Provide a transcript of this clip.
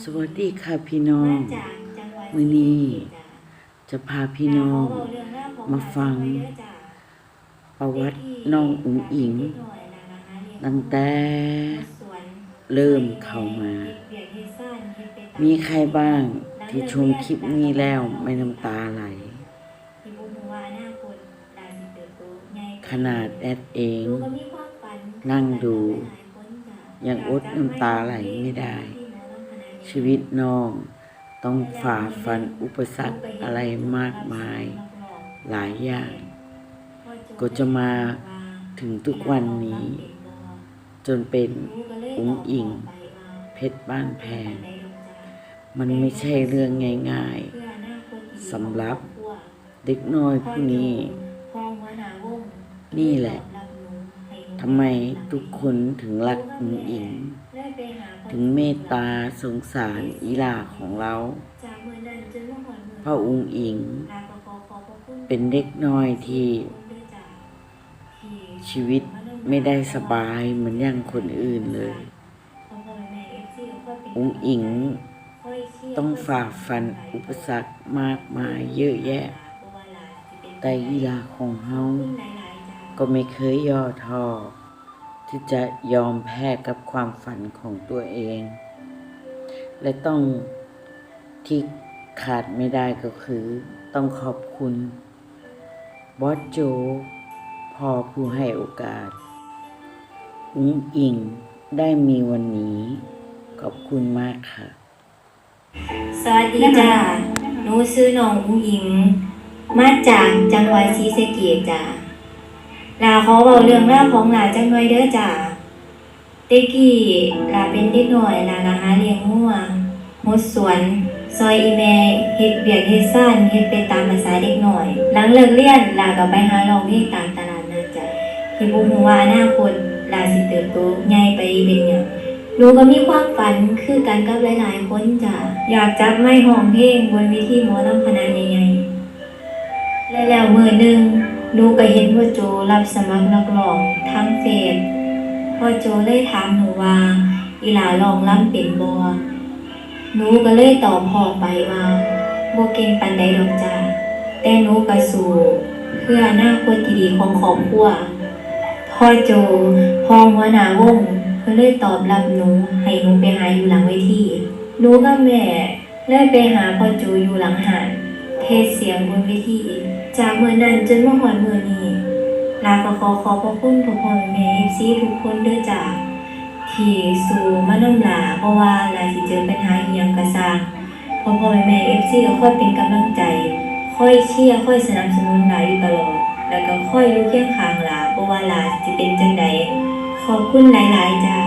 สวัสดีค่ะพี่น้องมือนี้จะพาพี่น้องมาฟัง ประวัติน้องอุ๋งอิง ตั้งแต่เริ่มเข้ามา มีใครบ้างที่ชมคลิปนี้แล้วไม่น้ำตาไหล ขนาดแอดเอง นั่งดู ยังอดน้ำตาไหลไม่ได้ ชีวิตน้องต้องฝ่าฟันอุปสรรคอะไรมากมาย หลายอย่าง ก็จะมาถึงทุกวันนี้ จนเป็นอุ๋งอิง เพชรบ้านแพง มันไม่ใช่เรื่องง่ายๆสำหรับเด็กน้อยผู้นี้ นี่แหละ ทำไมทุกคนถึงรักอุ๋งอิง ถึงเมตตาสงสารอีหลาของเรา เพราะอุ๋งอิง เป็นเด็กน้อยที่ ชีวิตไม่ได้สบายเหมือนอย่างคนอื่นเลย อุ๋งอิงต้องฝ่าฟันอุปสรรคมากมายเยอะแยะ แต่อีหลาของเฮาก็ไม่เคยย่อท้อ ที่จะยอมแพ้กับความฝันของตัวเอง และต้องที่ขาดไม่ได้ก็คือ ต้องขอบคุณบอสโจพ่อผู้ให้โอกาส อุ้งอิงได้มีวันนี้ ขอบคุณมากค่ะ สวัสดีจ้าหนูซื้อน้องอุ้งอิง มาจากจังหวัดศรีสะเกษจ้า ลาขอเบาเรื่องราของหลาจังหน่อยเด้อจ้าเด็กกี้ลาเป็นเด็กน้อยลาละหาเลี้ยงงัวหดสวน ซอยอีแม่เฮ็ดเบียกเฮ็ดซ่านเฮ็ดไปตามภาษาเด็กน้อย หลังเลิกเรียนลาก็ไปหาร้องเพลงตามตลาดนัดจ้ะที่บ่ฮู้ว่าอนาคตลาสิเติบโตใหญ่ไปเป็นหยังหนูก็มีความฝันคือกันกับหลายๆคนจ้ะอยากจับไม้ห้องเพลงบนวิธีหมอลำคณะใหญ่ๆและแล้วมือหนึ่ง นูก็เห็นว่าโจรับสมัครนักร้องทางเฟซพ่อโจเลยถามหนูว่า อีหลาลองล่ำเป็นบ่หนูก็เลยตอบพ่อไปว่าบ่เก่งปานใดดอกจ้ะแต่หนูก็สู้เพื่ออนาคตที่ดีของครอบครัวพ่อโจพ่อหัวหน้าวงเพิ่นเลยตอบรับหนูให้หนูไปหาอยู่หลังเวทีหนูกับแม่เลยไปหาพ่อโจอยู่หลังหา เทศเสียงบนเวทีจากเมื่อนั้นจนมาฮอดมื้อนี้ลาก็ขอขอบพระคุณทุกคนแม่ FC ทุกคนด้อจ้าที่สู่มาน้ำลาเพราะว่าลาสิเจอปัญหาอีหยังก็สร้างพ่อพ่อแม่ FC ก็คอยเป็นกำลังใจ ค่อยเชียร์ค่อยสนับสนุนลาอยู่ตลอด แล้วก็ค่อยรู้เคียงข้างลาเพราะว่าลาสิเป็นจังใดขอบคุณหลาย ๆ จ้า